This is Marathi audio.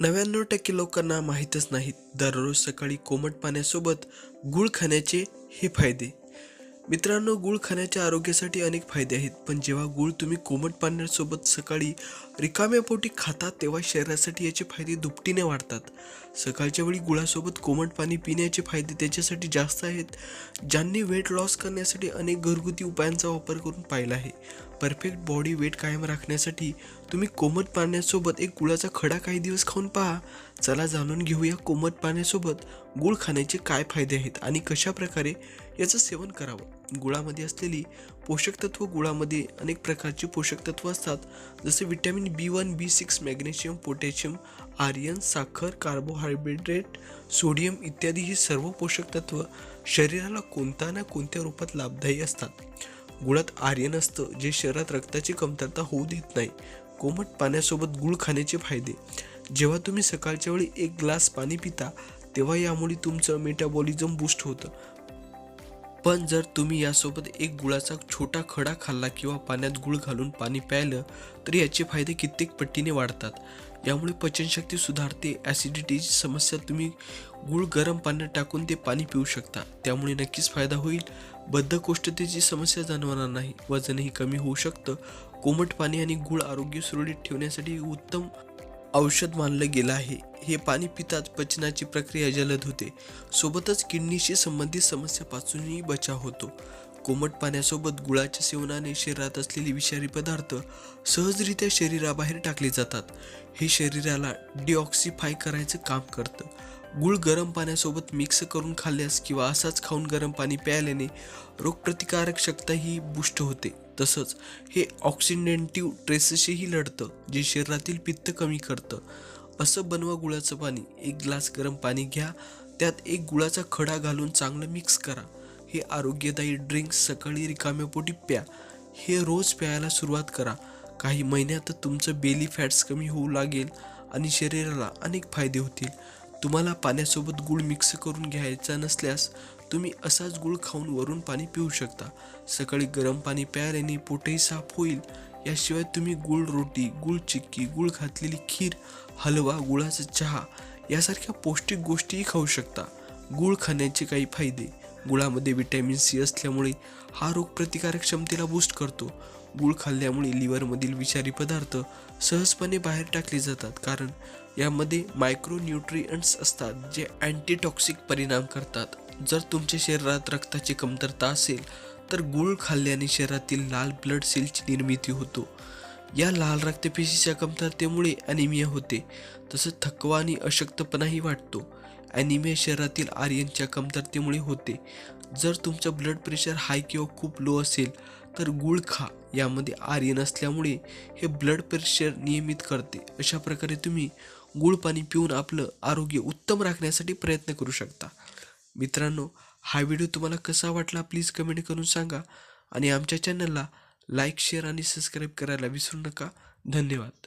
नव्याण्णव टक्के लोकांना माहीतच नाहीत. दररोज सकाळी कोमट पाण्यासोबत गूळ खाण्याचे हे फायदे. मित्रांनो गूळ खाण्याच्या आरोग्यासाठी अनेक फायदे आहेत पण जेव्हा गूळ तुम्ही कोमट पाण्यासोबत सकाळी रिकाम्या पोटी खाता तेव्हा शरीरासाठी याचे फायदे दुपटीने वाढतात. सकाळच्या वेळी गुळासोबत कोमट पाणी पिण्याचे फायदे त्याच्यासाठी जास्त आहेत ज्यांनी वेट लॉस करण्यासाठी अनेक घरगुती उपायांचा वापर करून पाहिला आहे. परफेक्ट बॉडी वेट कायम राखण्यासाठी तुम्ही कोमट पाण्यासोबत एक गुळाचा खडा काही दिवस खाऊन पहा. चला जाणून घेऊया कोमट पाण्यासोबत गुळ खाण्याचे काय फायदे आहेत आणि कशा प्रकारे याचं सेवन करावं? गुळामध्ये असलेली पोषक तत्व गुळामध्ये अनेक प्रकारची पोषक तत्व असतात जसे vitamin B one B six magnesium potassium iron साखर कार्बोहायड्रेट सोडियम इत्यादी ही सर्व पोषक तत्व शरीराला कोणत्या ना कोणत्या रूपात लाभदायी असतात. गुळात आर्यन असतं जे शरीरात रक्ताची कमतरता होऊ देत नाही. कोमट पाण्यासोबत गुळ खाण्याचे फायदे. जेव्हा तुम्ही सकाळच्या वेळी एक ग्लास पाणी पिता तेव्हा यामुळे तुमचं मेटाबॉलिझम बूस्ट होतं. पण जर तुम्ही यासोबत एक गुळाचा छोटा खडा खाल्ला किंवा पाण्यात गुळ घालून पाणी प्यायलं तर याचे फायदे कित्येक पट्टीने वाढतात. यामुळे पचनशक्ती सुधारते ॲसिडिटीची समस्या तुम्ही गुळ गरम पाण्यात टाकून ते पाणी पिऊ शकता. त्यामुळे नक्कीच फायदा होईल. बद्धकोष्ठतेची समस्या जाणवणार नाही. वजनही कमी होऊ शकतं. कोमट पाणी आणि गुळ आरोग्य सुरळीत ठेवण्यासाठी उत्तम औषध मानलं गेलं आहे. हे पाणी पिताच पचनाची प्रक्रिया जलद होते. सोबतच किडनीशी संबंधित समस्यापासूनही बचाव होतो. कोमट पाण्यासोबत गुळाच्या सेवनाने शरीरात असलेले विषारी पदार्थ सहजरित्या शरीराबाहेर टाकले जातात. हे शरीराला डिऑक्सिफाय करायचं काम करतं. गुळ गरम पाण्यासोबत मिक्स करून खाल्ल्यास किंवा असाच खाऊन गरम पाणी प्यायल्याने रोगप्रतिकारक शक्तीही बुष्ट होते. तसंच हे ऑक्सिडेंटिव्ह ट्रेसेसही लढतं जे शरीरातील पित्त कमी करतं. असं बनवा गुळाचं पाणी. एक ग्लास गरम पाणी घ्या. त्यात एक गुळाचा खडा घालून चांगलं मिक्स करा. हे आरोग्यदायी ड्रिंक्स सकाळी रिकाम्या पोटी प्या. हे रोज प्यायला सुरुवात करा. काही महिन्यात तुमचं बेली फॅट्स कमी होऊ लागेल आणि शरीराला अनेक फायदे होतील. तुम्हाला पाण्यासोबत गुळ मिक्स करून घ्यायचा नसल्यास तुम्ही असाच गुळ खाऊन वरून पाणी पिऊ शकता. सकाळी गरम पाणी प्यायल्याने पोटही साफ होईल. याशिवाय तुम्ही गुळ रोटी गुळ चिक्की गुळ घातलेली खीर हलवा गुळाचा चहा यासारख्या पौष्टिक गोष्टीही खाऊ शकता. गुळ खाण्याचे काही फायदे. गुळामध्ये विटॅमिन सी असल्यामुळे हा रोगप्रतिकारक क्षमतेला बूस्ट करतो. गुळ खाल्ल्यामुळे लिव्हरमधील विषारी पदार्थ सहजपणे बाहेर टाकले जातात कारण यामध्ये मायक्रो न्यूट्रियंट्स असतात जे अँटीटॉक्सिक परिणाम करतात. जर तुमच्या शरीरात रक्ताची कमतरता असेल तर गुळ खाल्ल्याने शरीरातील लाल ब्लड सेलची निर्मिती होतो. या लाल रक्तपेशीच्या कमतरतेमुळे ॲनिमिया होते. तसंच थकवा आणि अशक्तपणाही वाटतो. ॲनिमिया शरीरातील आर्यनच्या कमतरतेमुळे होते. जर तुमचं ब्लड प्रेशर हाय किंवा खूप लो असेल तर गुळ खा. यामध्ये आर्यन असल्यामुळे हे ब्लड प्रेशर नियमित करते. अशा प्रकारे तुम्ही गुळ पाणी पिऊन आपलं आरोग्य उत्तम राखण्यासाठी प्रयत्न करू शकता. मित्रांनो हा व्हिडिओ तुम्हाला कसा वाटला प्लीज कमेंट करून सांगा आणि आमच्या चॅनलला लाईक शेअर आणि सबस्क्राईब करायला विसरू नका. धन्यवाद.